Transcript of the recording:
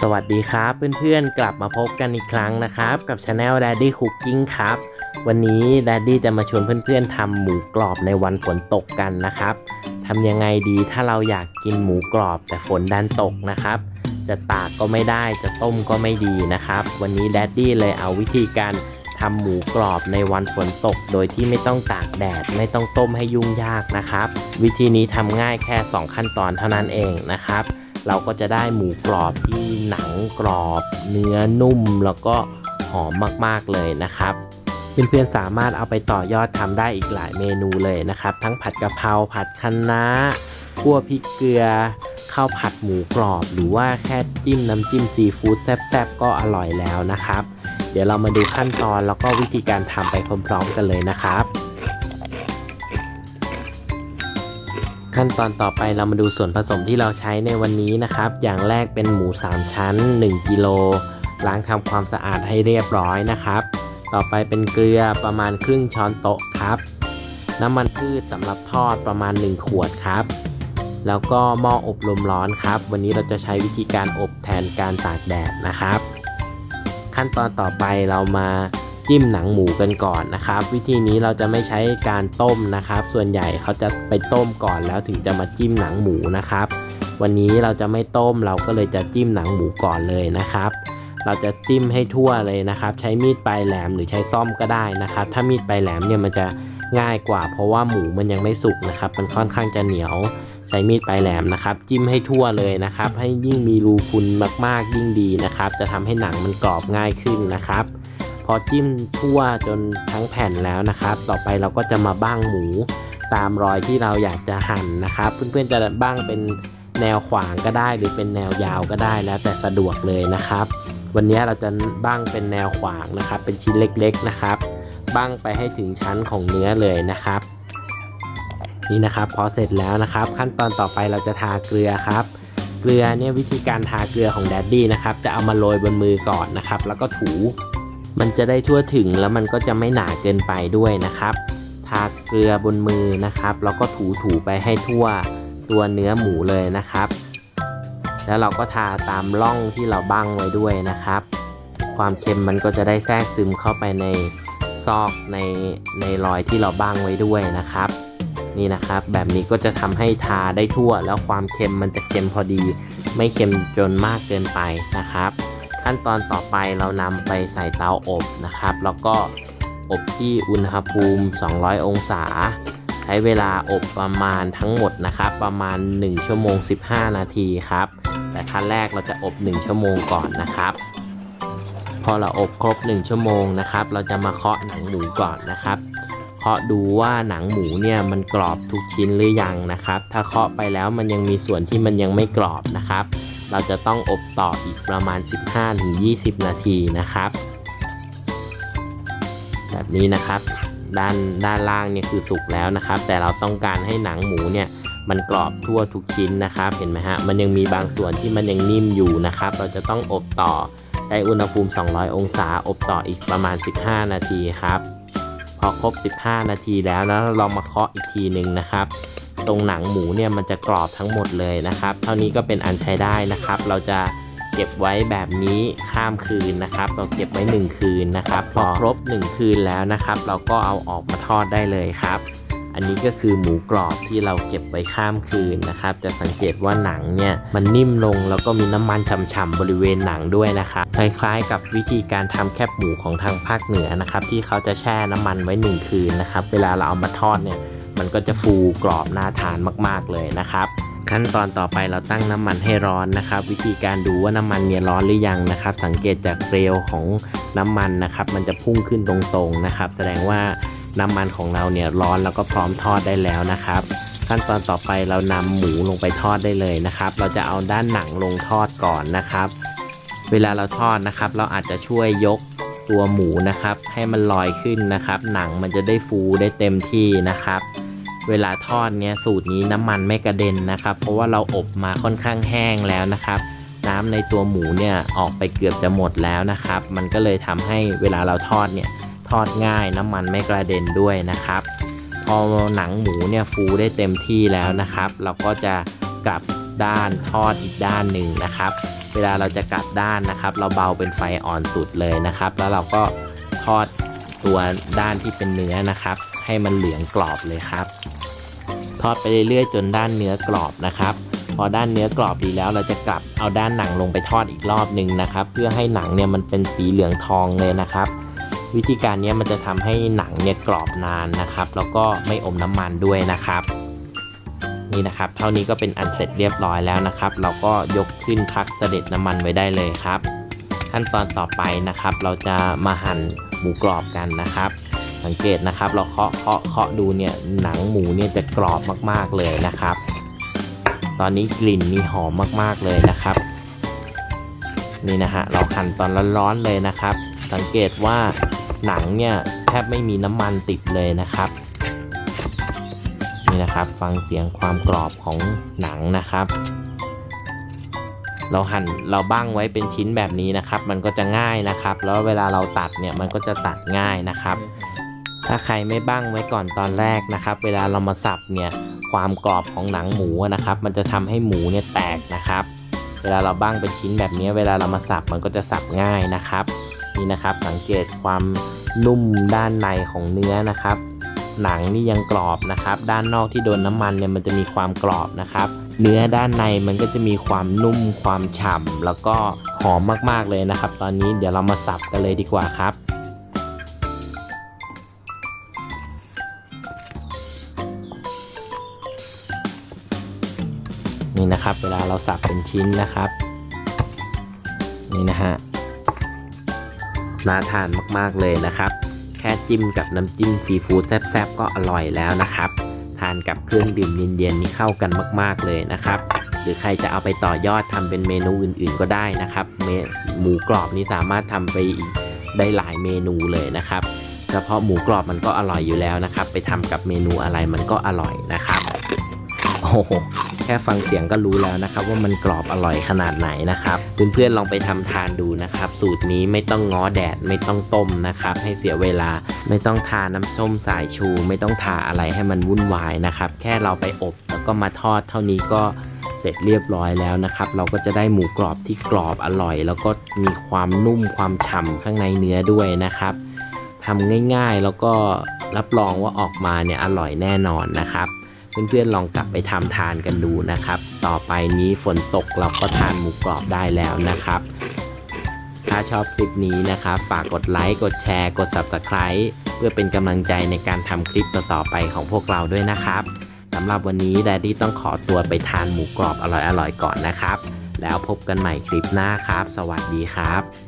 สวัสดีครับเพื่อนๆกลับมาพบกันอีกครั้งนะครับ กับช anel Daddy Cooking ครับ วันนี้ Daddy จะมาชวนเพื่อนๆทำหมูกรอบในวันฝนตกกันนะครับทำยังไงดีถ้าเราอยากกินหมูกรอบแต่ฝนดันตกนะครับ จะตากก็ไม่ได้จะต้มก็ไม่ดีนะครับ วันนี้ Daddy เลยเอาวิธีการทำหมูกรอบในวันฝนตก โดยที่ไม่ต้องตากแดด ไม่ต้องต้มให้ยุ่งยากนะครับ วิธีนี้ทำง่ายแค่ 2 ขั้นตอนเท่านั้นเองนะครับ เราก็จะได้หมูกรอบที่หนังกรอบ เนื้อนุ่มแล้วก็หอมมากๆเลยนะครับเพื่อนๆสามารถเอาไปต่อยอดทำได้อีกหลายเมนูเลยนะครับ ทั้งผัดกะเพราผัดคะน้าคั่วพริกเกลือข้าวผัดหมูกรอบ หรือว่าแค่จิ้มน้ำจิ้มซีฟู้ดแซ่บๆก็อร่อยแล้วนะครับ เดี๋ยวเรามาดูขั้นตอนแล้วก็วิธีการทำไปพร้อมๆกันเลยนะครับ ขั้นตอนต่อไปเรามาดูส่วนผสมที่เราใช้ในวันนี้นะครับ อย่างแรกเป็นหมู 3 ชั้น 1 กิโล ล้างทำความสะอาดให้เรียบร้อยนะครับ ต่อไปเป็นเกลือประมาณครึ่งช้อนโต๊ะครับ น้ำมันพืชสำหรับทอดประมาณ 1 ขวดครับ แล้วก็หม้ออบลมร้อนครับ วันนี้เราจะใช้วิธีการอบแทนการตากแดดนะครับ ขั้นตอนต่อไปเรามา จิ้มหนังหมูกันก่อนนะครับ วิธีนี้เราจะไม่ใช้การต้มนะครับ ส่วนใหญ่เขาจะไปต้มก่อนแล้วถึงจะมาจิ้มหนังหมูนะครับ วันนี้เราจะไม่ต้มเราก็เลยจะจิ้มหนังหมูก่อนเลยนะครับ เราจะจิ้มให้ทั่วเลยนะครับ ใช้มีดปลายแหลมหรือใช้ซ่อมก็ได้นะครับ ถ้ามีดปลายแหลมเนี่ยมันจะง่ายกว่า เพราะว่าหมูมันยังไม่สุกนะครับ มันค่อนข้างจะเหนียวใช้มีดปลายแหลมนะครับ จิ้มให้ทั่วเลยนะครับ ให้ยิ่งมีรูพุนมากๆยิ่งดีนะครับ จะทำให้หนังมันกรอบง่ายขึ้นนะครับ พอจิ้มทั่วจนทั้งแผ่นแล้วนะครับ ต่อไปเราก็จะมาบ้างหมูตามรอยที่เราอยากจะหั่นนะครับ เพื่อนๆจะบ้างเป็นแนวขวางก็ได้ หรือเป็นแนวยาวก็ได้แล้วแต่สะดวกเลยนะครับ วันนี้เราจะบ้างเป็นแนวขวางนะครับ เป็นชิ้นเล็กๆนะครับ บ้างไปให้ถึงชั้นของเนื้อเลยนะครับ นี่นะครับพอเสร็จแล้วนะครับ ขั้นตอนต่อไปเราจะทาเกลือครับเกลือเนี่ยวิธีการทาเกลือของแดดดี้นะครับจะเอามาโรยบนมือก่อนนะครับ แล้วก็ถู มันจะได้ทั่วถึงแล้วมันก็จะไม่หนาเกินไปด้วยนะครับ ทาเกลือบนมือนะครับ แล้วก็ถูถูๆไปให้ทั่วตัวเนื้อหมูเลยนะครับ แล้วเราก็ทาตามร่องที่เราบั้งไว้ด้วยนะครับ ความเค็มมันก็จะได้แทรกซึมเข้าไปในซอกในในรอยที่เราบั้งไว้ด้วยนะครับ นี่นะครับ แบบนี้ก็จะทำให้ทาได้ทั่ว แล้วความเค็มมันจะเค็มพอดี ไม่เค็มจนมากเกินไปนะครับ ขั้นตอนต่อไปเรานำไปใส่เตาอบนะครับ แล้วก็อบที่อุณหภูมิ 200 องศา ใช้เวลาอบประมาณทั้งหมดนะครับ ประมาณ 1 ชั่วโมง 15 นาทีครับ แต่ขั้นแรกเราจะอบ 1 ชั่วโมงก่อนนะครับ พอเราอบครบ 1 ชั่วโมงนะครับ เราจะมาเคาะหนังหมูก่อนนะครับเคาะดูว่าหนังหมูเนี่ยมันกรอบทุกชิ้นหรือยังนะครับ ถ้าเคาะไปแล้วมันยังมีส่วนที่มันยังไม่กรอบนะครับ เราจะต้องอบต่ออีกประมาณ 15-20 นาทีนะครับ แบบนี้นะครับ ด้านด้านล่างเนี่ยคือสุกแล้วนะครับ แต่เราต้องการให้หนังหมูเนี่ยมันกรอบทั่วทุกชิ้นนะครับ เห็นไหมฮะ มันยังมีบางส่วนที่มันยังนิ่มอยู่นะครับ เราจะต้องอบต่อใช้อุณหภูมิ 200 องศา อบต่ออีกประมาณ 15 นาทีครับ พอครบ 15 นาทีแล้วแล้วเรามาเคาะอีกทีหนึ่งนะครับ ตรงหนังหมูเนี่ยมันจะกรอบทั้งหมดเลยนะครับ เท่านี้ก็เป็นอันใช้ได้นะครับ เราจะเก็บไว้แบบนี้ข้ามคืนนะครับ เราเก็บไว้ 1 คืนนะครับ พอครบ 1 คืนแล้วนะครับ เราก็เอาออกมาทอดได้เลยครับ อันนี้ก็คือหมูกรอบที่เราเก็บไว้ข้ามคืนนะครับ จะสังเกตว่าหนังเนี่ยมันนิ่มลงแล้วก็มีน้ำมันฉ่ำๆบริเวณหนังด้วยนะครับ คล้ายๆ กับวิธีการทำแคบหมูของทางภาคเหนือนะครับ ที่เขาจะแช่น้ำมันไว้ 1 คืนนะครับ เวลาเราเอามาทอดเนี่ย มันก็จะฟูกรอบน่าทานมากๆเลยนะครับ ขั้นตอนต่อไปเราตั้งน้ำมันให้ร้อนนะครับ วิธีการดูว่าน้ำมันเนี่ยร้อนหรือยังนะครับ สังเกตจากเปลวของน้ำมันนะครับ มันจะพุ่งขึ้นตรงๆนะครับ แสดงว่าน้ำมันของเราเนี่ยร้อนแล้วก็พร้อมทอดได้แล้วนะครับขั้นตอนต่อไปเรานำหมูลงไปทอดได้เลยนะครับ เราจะเอาด้านหนังลงทอดก่อนนะครับ เวลาเราทอดนะครับ เราอาจจะช่วยยกตัวหมูนะครับ ให้มันลอยขึ้นนะครับ หนังมันจะได้ฟูได้เต็มที่นะครับ เวลาทอดเนี่ยสูตรนี้น้ำมันไม่กระเด็นนะครับ เพราะว่าเราอบมาค่อนข้างแห้งแล้วนะครับ น้ำในตัวหมูเนี่ยออกไปเกือบจะหมดแล้วนะครับ มันก็เลยทำให้เวลาเราทอดเนี่ยทอดง่ายน้ำมันไม่กระเด็นด้วยนะครับ พอหนังหมูเนี่ยฟูได้เต็มที่แล้วนะครับ เราก็จะกลับด้านทอดอีกด้านหนึ่งนะครับ เวลาเราจะกลับด้านนะครับ เราเบาเป็นไฟอ่อนสุดเลยนะครับ แล้วเราก็ทอดตัวด้านที่เป็นเนื้อนะครับ ให้มันเหลืองกรอบเลยครับ ทอดไปเรื่อยๆ จนด้านเนื้อกรอบนะครับ พอด้านเนื้อกรอบดีแล้วเราจะกลับเอาด้านหนังลงไปทอดอีกรอบหนึ่งนะครับ เพื่อให้หนังเนี่ยมันเป็นสีเหลืองทองเลยนะครับ วิธีการนี้มันจะทำให้หนังเนี่ยกรอบนานนะครับ แล้วก็ไม่อมน้ำมันด้วยนะครับ นี่นะครับ เท่านี้ก็เป็นอันเสร็จเรียบร้อยแล้วนะครับ เราก็ยกขึ้นพักเสด็จน้ำมันไว้ได้เลยครับ ขั้นตอนต่อไปนะครับ เราจะมาหั่นหมูกรอบกันนะครับ สังเกตนะครับ เราเคาะเคาะเคาะดูเนี่ยหนังหมูเนี่ยจะกรอบมากๆเลยนะครับ ตอนนี้กลิ่นมีหอมมากๆเลยนะครับ นี่นะฮะเราหั่นตอนร้อนๆเลยนะครับ สังเกตว่าหนังเนี่ยแทบไม่มีน้ำมันติดเลยนะครับนี่นะครับฟังเสียงความกรอบของหนังนะครับ เราหั่นเราบ้างไว้เป็นชิ้นแบบนี้นะครับ มันก็จะง่ายนะครับ แล้วเวลาเราตัดเนี่ยมันก็จะตัดง่ายนะครับ ถ้าใครไม่บ้างไว้ก่อนตอนแรกนะครับ เวลาเรามาสับเนี่ยความกรอบของหนังหมูนะครับ มันจะทำให้หมูเนี่ยแตกนะครับ เวลาเราบ้างเป็นชิ้นแบบนี้เวลาเรามาสับมันก็จะสับง่ายนะครับนี่นะครับสังเกตความนุ่มด้านในของเนื้อนะครับ หนังนี่ยังกรอบนะครับ ด้านนอกที่โดนน้ำมันเนี่ยมันจะมีความกรอบนะครับ เนื้อด้านในมันก็จะมีความนุ่มความฉ่ำแล้วก็หอมมากๆเลยนะครับ ตอนนี้เดี๋ยวเรามาสับกันเลยดีกว่าครับ นี่นะครับ เวลาเราสับเป็นชิ้นนะครับ นี่นะฮะน่าทานมากๆเลยนะครับ แค่จิ้มกับน้ำจิ้มซีฟู้ดแซ่บๆก็อร่อยแล้วนะครับ ทานกับเครื่องดื่มเย็นๆนี่เข้ากันมากๆเลยนะครับ หรือใครจะเอาไปต่อยอดทำเป็นเมนูอื่นๆก็ได้นะครับเมหมูกรอบนี่สามารถทำไปอีกได้หลายเมนูเลยนะครับเฉพาะหมูกรอบมันก็อร่อยอยู่แล้วนะครับ ไปทำกับเมนูอะไรมันก็อร่อยนะครับ โอ้โห ค่ฟังเสียงก็รู้แล้วนะครับ ว่ามันกรอบอร่อยขนาดไหนนะครับเพื่อนๆลองไปทำทานดูนะครับ สูตรนี้ไม่ต้องง้อแดดไม่ต้องต้มนะครับ ให้เสียเวลาไม่ต้องทาน้ำส้มสายชู ไม่ต้องทาอะไรให้มันวุ่นวายนะครับ แค่เราไปอบแล้วก็มาทอดเท่านี้ก็เสร็จเรียบร้อยแล้วนะครับ เราก็จะได้หมูกรอบที่กรอบอร่อย แล้วก็มีความนุ่มความฉ่ำข้างในเนื้อด้วยนะครับทำง่ายๆแล้วก็รับรองว่าออกมาเนี่ยอร่อยแน่นอนนะครับ เพื่อนๆลองกลับไปทำทานกันดูนะครับ ต่อไปนี้ฝนตกเราก็ทานหมูกรอบได้แล้วนะครับ ถ้าชอบคลิปนี้นะครับ ฝากกดไลค์กดแชร์ กด Subscribe เพื่อเป็นกำลังใจในการทำคลิปต่อๆไปของพวกเราด้วยนะครับสำหรับวันนี้แดดดี้ต้องขอตัวไปทานหมูกรอบอร่อยๆก่อนนะครับ แล้วพบกันใหม่คลิปหน้าครับ สวัสดีครับ